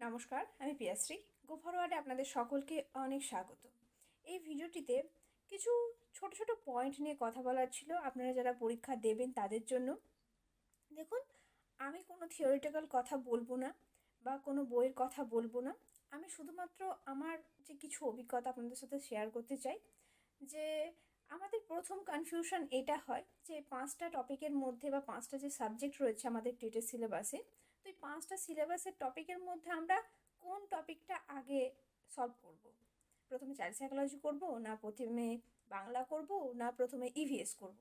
নমস্কার, আমি পিয়াশ্রী গো ফরওয়ার্ডে আপনাদের সকলকে অনেক স্বাগত। এই ভিডিওটিতে কিছু ছোট ছোট পয়েন্ট নিয়ে কথা বলার ছিল। আপনারা যারা পরীক্ষা দেবেন তাদের জন্য। দেখুন, আমি কোনো থিওরিটিক্যাল কথা বলব না বা কোনো বইয়ের কথা বলব না। আমি শুধুমাত্র আমার যে কিছু অভিজ্ঞতা আপনাদের সাথে শেয়ার করতে চাই, যে আমাদের প্রথম কনফিউশন এটা হয় যে পাঁচটা টপিকের মধ্যে বা পাঁচটা যে সাবজেক্ট রয়েছে আমাদের টেটের সিলেবাসে তো এই পাঁচটা সিলেবাসের টপিকের মধ্যে আমরা কোন টপিকটা আগে সলভ করব। প্রথমে চাইল্ড সাইকোলজি করব, না প্রথমে বাংলা করব, না প্রথমে ইভিএস করব।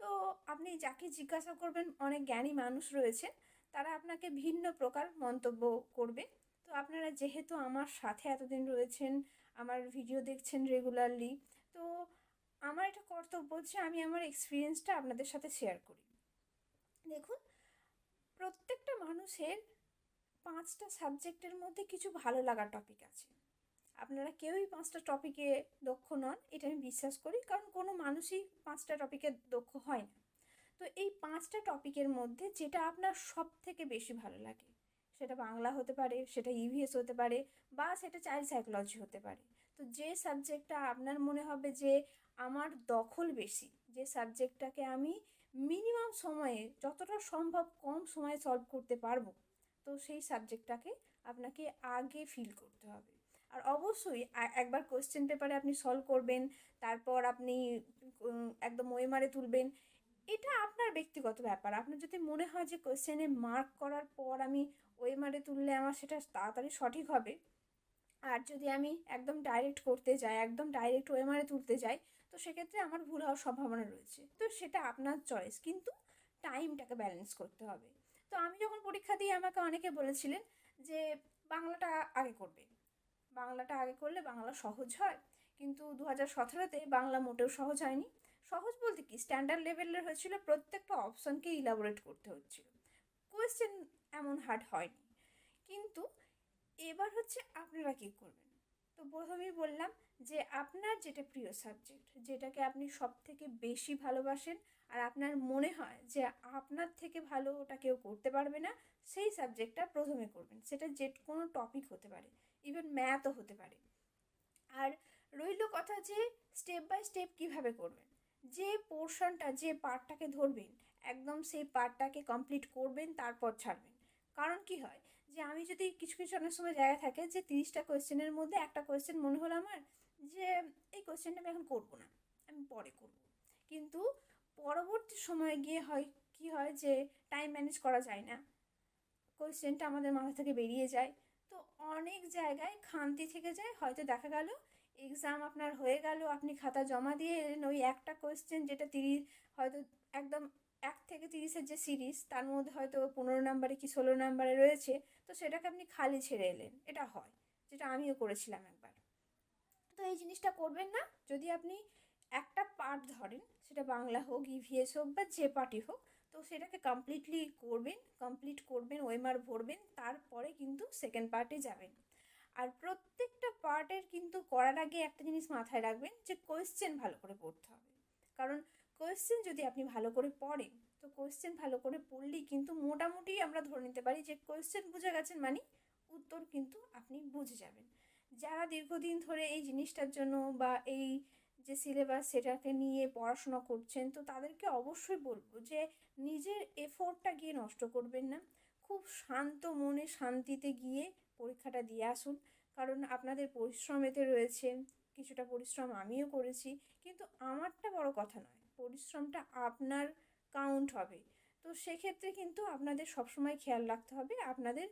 তো আপনি যাকে জিজ্ঞাসা করবেন, অনেক জ্ঞানী মানুষ রয়েছে, তারা আপনাকে ভিন্ন প্রকার মন্তব্য করবে তো আপনারা যেহেতু আমার সাথে এতদিন রয়েছেন, আমার ভিডিও দেখছেন রেগুলারলি তো আমার এটা কর্তব্য যে আমি আমার এক্সপিরিয়েন্সটা আপনাদের সাথে শেয়ার করি দেখুন প্রত্যেকটা মানুষের পাঁচটা সাবজেক্টের মধ্যে কিছু ভালো লাগার টপিক আছে। আপনারা কেউই পাঁচটা টপিকে দক্ষ নন, এটা আমি বিশ্বাস করি, কারণ কোনো মানুষই পাঁচটা টপিকে দক্ষ হয় না। তো এই পাঁচটা টপিকের মধ্যে যেটা আপনার সব থেকে বেশি ভালো লাগে, সেটা বাংলা হতে পারে, সেটা ইভিএস হতে পারে, বা সেটা চাইল্ড সাইকোলজি হতে পারে। তো যে সাবজেক্টটা আপনার মনে হবে যে আমার দখল বেশি, যে সাবজেক্টটাকে আমি মিনিমাম সময়ে, যতটা সম্ভব কম সময়ে সলভ করতে পারব। তো সেই সাবজেক্টটাকে আপনাকে আগে ফিল করতে হবে। আর অবশ্যই একবার কোয়েশ্চেন পেপারে আপনি সলভ করবেন, তারপর আপনি একদম ওয়েমারে তুলবেন। এটা আপনার ব্যক্তিগত ব্যাপার। আপনার যদি মনে হয় যে কোয়েশ্চেনে মার্ক করার পর আমি ওয়েমারে তুললে আমার সেটা তাড়াতাড়ি সঠিক হবে। আর যদি আমি একদম ডাইরেক্ট করতে যাই, একদম ডাইরেক্ট ওয়েমারে তুলতে যাই তো সেক্ষেত্রে আমার ভুল হওয়ার সম্ভাবনা রয়েছে। তো সেটা আপনার চয়েস কিন্তু টাইমটাকে ব্যালেন্স করতে হবে। তো আমি যখন পরীক্ষা দিয়ে আমাকে অনেকে বলেছিলেন যে, বাংলাটা আগে করবে। বাংলাটা আগে করলে বাংলা সহজ হয়। কিন্তু দু হাজার সতেরোতে বাংলা মোটেও সহজ হয়নি। সহজ বলতে কি? স্ট্যান্ডার্ড লেভেলের হয়েছিল, প্রত্যেকটা অপশানকে ইলাবোরেট করতে হচ্ছিল। কোয়েশ্চেন এমন হার্ড হয়নি। কিন্তু এবার হচ্ছে আপনারা কী করবেন? তো প্রথমেই বললাম যে আপনার যেটা প্রিয় সাবজেক্ট যেটাকে আপনি সব থেকে বেশি ভালোবাসেন আর আপনার মনে হয় যে আপনার থেকে ভালো ওটা কেউ করতে পারবে না, সেই সাবজেক্টটা প্রথমে করবেন। সেটা যে কোনো টপিক হতে পারে ইভেন ম্যাথও হতে পারে। আর রইল কথা যে স্টেপ বাই স্টেপ কীভাবে করবেন, যে পোর্শনটা যে পার্টটাকে ধরবেন, একদম সেই পার্টটাকে কমপ্লিট করবেন, তারপর ছাড়বেন। কারণ কি হয় যে আমি যদি কিছু কিছু অনেক সময় জায়গা থাকে যে তিরিশটা কোয়েশ্চেনের মধ্যে একটা কোয়েশ্চেন মনে হলো আমার যে এই কোয়েশ্চেনটা আমি এখন করব না, আমি পরে করব। কিন্তু পরবর্তী সময়ে গিয়ে হয়, কি হয় যে টাইম ম্যানেজ করা যায় না। কোয়েশ্চেনটা আমাদের মাথা থেকে বেরিয়ে যায়। তো অনেক জায়গায় খান্তি থেকে যায়, হয়তো দেখা গেল এক্সাম আপনার হয়ে গেল, আপনি খাতা জমা দিয়ে এলেন, ওই একটা কোয়েশ্চেন যেটা তিরিশ, হয়তো একদম এক থেকে তিরিশের যে সিরিজ তার মধ্যে হয়তো পনেরো নাম্বারে কি ষোলো নাম্বারে রয়েছে, তো সেটাকে আপনি খালি ছেড়ে এলেন, এটা হয়, যেটা আমিও করেছিলাম একবার। এই জিনিসটা করবেন না। যদি আপনি একটা পার্ট ধরেন, সেটা বাংলা হোক ইভিএস হোক বা যে পার্টি হোক, তো সেটাকে কমপ্লিটলি করবেন কমপ্লিট করবেন, ওয়েমার ভরবেন, তারপরে কিন্তু সেকেন্ড পার্টে যাবেন। আর প্রত্যেকটা পার্টের কিন্তু করার আগে একটা জিনিস মাথায় রাখবেন যে কোয়েশ্চেন ভালো করে পড়তে হবে। কারণ কোয়েশ্চেন যদি আপনি ভালো করে পড়েন, তো কোয়েশ্চেন ভালো করে পড়লেই কিন্তু মোটামুটি আমরা ধরে নিতে পারি যে কোয়েশ্চেন বুঝে গেছেন মানে উত্তর কিন্তু আপনি বুঝে যাবেন। যারা দীর্ঘদিন ধরে এই জিনিসটার জন্য বা এই যে সিলেবাস সেটাকে নিয়ে পড়াশোনা করছেন, তো তাদেরকে অবশ্যই বলব যে নিজের এফোর্টটা গিয়ে নষ্ট করবেন না। খুব শান্ত মনে শান্তিতে গিয়ে পরীক্ষাটা দিয়ে আসুন। কারণ আপনাদের পরিশ্রম এতে রয়েছে, কিছুটা পরিশ্রম আমিও করেছি, কিন্তু আমারটা বড় কথা নয়, পরিশ্রমটা আপনার কাউন্ট হবে। তো সেক্ষেত্রে কিন্তু আপনাদের সবসময় খেয়াল রাখতে হবে, আপনাদের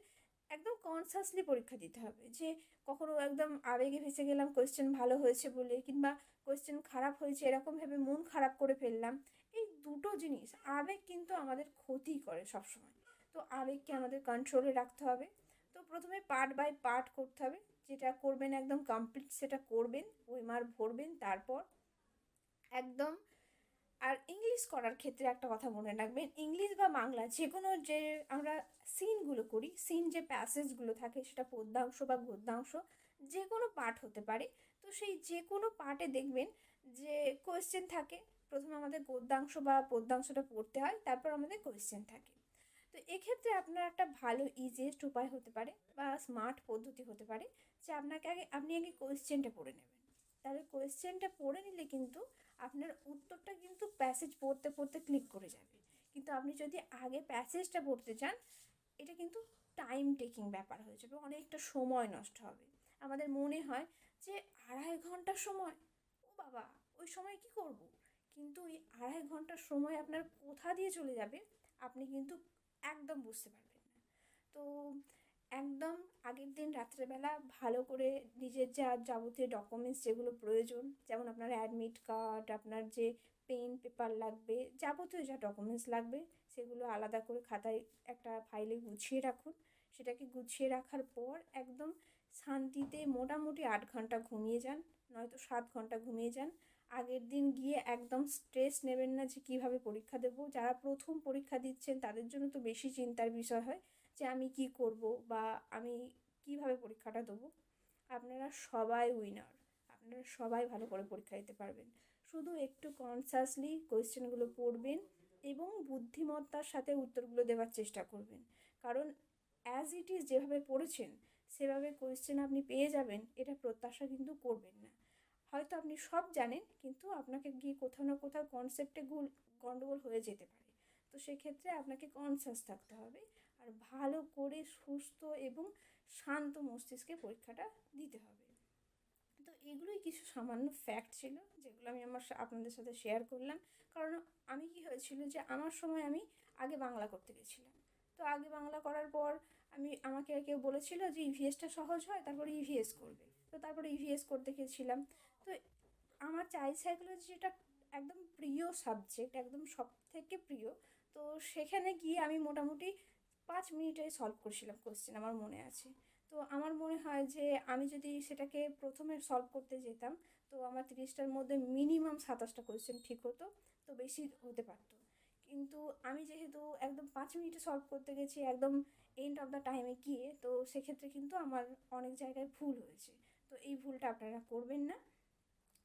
একদম কনসাসলি পরীক্ষা দিতে হবে যে কখনো একদম আবেগে ভেসে গেলাম কোয়েশ্চেন ভালো হয়েছে বলে কিংবা কোয়েশ্চেন খারাপ হয়েছে, এরকম ভেবে মন খারাপ করে ফেললাম, এই দুটো জিনিস আবেগ কিন্তু আমাদের ক্ষতি করে সবসময়। তো আবেগকে আমাদের কন্ট্রোলে রাখতে হবে। তো প্রথমে পার্ট বাই পার্ট করতে হবে, যেটা করবেন একদম কমপ্লিট সেটা করবেন ওইমার ভরবেন, তারপর একদম আর ইংলিশ করার ক্ষেত্রে একটা কথা মনে রাখবেন ইংলিশ বা বাংলা যে কোনো যে আমরা সিনগুলো করি সিন যে প্যাসেজগুলো থাকে সেটা পদ্যাংশ বা গদ্যাংশ যে কোনো পার্ট হতে পারে। তো সেই যে কোনো পার্টে দেখবেন যে কোয়েশ্চেন থাকে, প্রথমে আমাদের গদ্যাংশ বা পদ্যাংশটা পড়তে হয়, তারপর আমাদের কোয়েশ্চেন থাকে। তো এক্ষেত্রে আপনার একটা ভালো ইজিয়েস্ট উপায় হতে পারে বা স্মার্ট পদ্ধতি হতে পারে যে আপনাকে আগে, আপনি আগে কোয়েশ্চেনটা পড়ে নেবেন। তাহলে কোয়েশ্চেনটা পড়ে নিলে কিন্তু আপনার প্যাসেজ পড়তে পড়তে ক্লিক করে যাবে। কিন্তু আপনি যদি আগে প্যাসেজটা পড়তে চান, এটা কিন্তু টাইম টেকিং ব্যাপার হয়ে যাবে, অনেকটা সময় নষ্ট হবে। আমাদের মনে হয় যে আড়াই ঘণ্টার সময়, ও বাবা, ওই সময় কি করব? কিন্তু ওই আড়াই ঘণ্টার সময় আপনার কোথা দিয়ে চলে যাবে, আপনি কিন্তু একদম বুঝতে পারবেন না। তো একদম আগের দিন রাত্রেবেলা ভালো করে নিজের যা যাবতীয় ডকুমেন্টস যেগুলো প্রয়োজন, যেমন আপনার অ্যাডমিট কার্ড আপনার যে পেন, পেপার লাগবে, যাবতীয় যা ডকুমেন্টস লাগবে, সেগুলো আলাদা করে খাতায় একটা ফাইলে গুছিয়ে রাখুন। সেটাকে গুছিয়ে রাখার পর একদম শান্তিতে মোটামুটি আট ঘণ্টা ঘুমিয়ে যান, নয়তো সাত ঘণ্টা ঘুমিয়ে যান। আগের দিন গিয়ে একদম স্ট্রেস নেবেন না যে কীভাবে পরীক্ষা দেবো। যারা প্রথম পরীক্ষা দিচ্ছেন, তাদের জন্য তো বেশি চিন্তার বিষয় হয় যে আমি কি করব বা আমি কীভাবে পরীক্ষাটা দেবো। আপনারা সবাই উইনার আপনারা সবাই ভালো করে পরীক্ষা দিতে পারবেন। শুধু একটু কনসাসলি কোয়েশ্চেনগুলো পড়বেন এবং বুদ্ধিমত্তার সাথে উত্তরগুলো দেওয়ার চেষ্টা করবেন। কারণ অ্যাজ ইট ইজ যেভাবে পড়েছেন, সেভাবে কোয়েশ্চেন আপনি পেয়ে যাবেন, এটা প্রত্যাশা কিন্তু করবেন না। হয়তো আপনি সব জানেন, কিন্তু আপনাকে গিয়ে কোথাও না কোথাও কনসেপ্টে ভুল গণ্ডগোল হয়ে যেতে পারে। তো সেক্ষেত্রে আপনাকে কনসাস থাকতে হবে আর ভালো করে সুস্থ এবং শান্ত মস্তিষ্কে পরীক্ষাটা দিতে হবে। তো এগুলোই কিছু সামান্য ফ্যাক্ট ছিল যেগুলো আমি আমার আপনাদের সাথে শেয়ার করলাম। কারণ আমি কি হয়েছিল যে আমার সময় আমি আগে বাংলা করতে গেছিলাম। তো আগে বাংলা করার পর আমি, আমাকে কেউ বলেছিল যে ইভিএসটা সহজ হয়, তারপরে ইভিএস করবে। তো তারপরে ইভিএস করতে গেছিলাম। তো আমার চাইল্ড সাইকোলজি যেটা একদম প্রিয় সাবজেক্ট একদম সব থেকে প্রিয়। তো সেখানে গিয়ে আমি মোটামুটি পাঁচ মিনিটে সলভ করেছিলাম কোশ্চেন আমার মনে আছে। তো আমার মনে হয় যে আমি যদি সেটাকে প্রথমে সলভ করতে যেতাম, তো আমার তিরিশটার মধ্যে মিনিমাম সাতাশটা কোয়েশ্চেন ঠিক হতো, তো বেশি হতে পারতো। কিন্তু আমি যেহেতু একদম পাঁচ মিনিটে সলভ করতে গেছি, একদম এন্ড অফ দ্য টাইমে গিয়ে, তো সেক্ষেত্রে কিন্তু আমার অনেক জায়গায় ভুল হয়েছে। তো এই ভুলটা আপনারা করবেন না।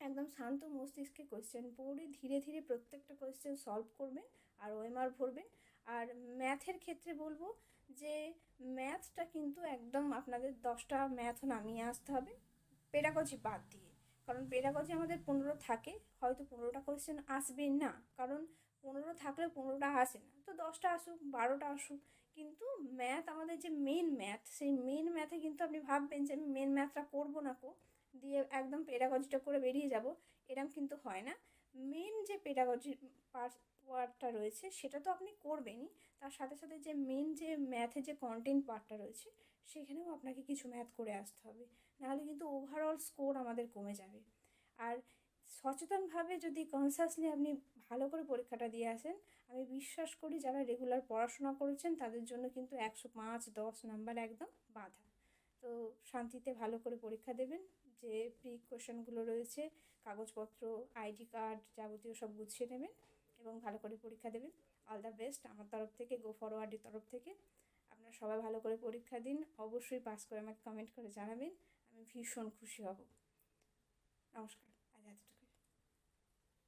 একদম শান্ত মস্তিষ্কে কোয়েশ্চেন পড়ে ধীরে ধীরে প্রত্যেকটা কোয়েশ্চেন সলভ করবেন আর ওএমআর ভরবেন। আর ম্যাথের ক্ষেত্রে বলব যে ম্যাথটা কিন্তু একদম আপনাদের দশটা ম্যাথ নামিয়ে আসতে হবে। পেডাগজি বাদ দিয়ে। কারণ পেডাগজি আমাদের পনেরো থাকে, হয়তো পনেরোটা কোয়েশ্চেন আসবে না। কারণ পনেরো থাকলে পনেরোটা আসে না। তো দশটা আসুক, বারোটা আসুক, কিন্তু ম্যাথ আমাদের যে মেন ম্যাথ সেই মেন ম্যাথে কিন্তু আপনি ভাববেন যে আমি মেন ম্যাথটা করব না কো, দিয়ে একদম পেডাগজিটা করে বেরিয়ে যাব। এরম কিন্তু হয় না। মেন যে পেডাগজি পার্টটা রয়েছে, সেটা তো আপনি করবেনই। তার সাথে সাথে যে মেন যে ম্যাথে যে কন্টেন্ট পার্টটা রয়েছে, সেখানেও আপনাকে কিছু ম্যাথ করে আসতে হবে। নাহলে কিন্তু ওভারঅল স্কোর আমাদের কমে যাবে। আর সচেতনভাবে যদি কনসাসলি আপনি ভালো করে পরীক্ষাটা দিয়ে আসেন, আমি বিশ্বাস করি যারা রেগুলার পড়াশোনা করেছেন, তাদের জন্য কিন্তু একশো পাঁচ, দশ নাম্বার একদম বাধা। তো শান্তিতে ভালো করে পরীক্ষা দেবেন। যে প্রি কোয়েশনগুলো রয়েছে কাগজপত্র, আইডি কার্ড যাবতীয় সব গুছিয়ে নেবেন এবং ভালো করে পরীক্ষা দেবেন। অল দ্য বেস্ট আমার তরফ থেকে গো ফরওয়ার্ডের তরফ থেকে। আপনারা সবাই ভালো করে পরীক্ষা দিন, অবশ্যই পাস করে আমাকে কমেন্ট করে জানাবেন। আমি ভীষণ খুশি হব। নমস্কার।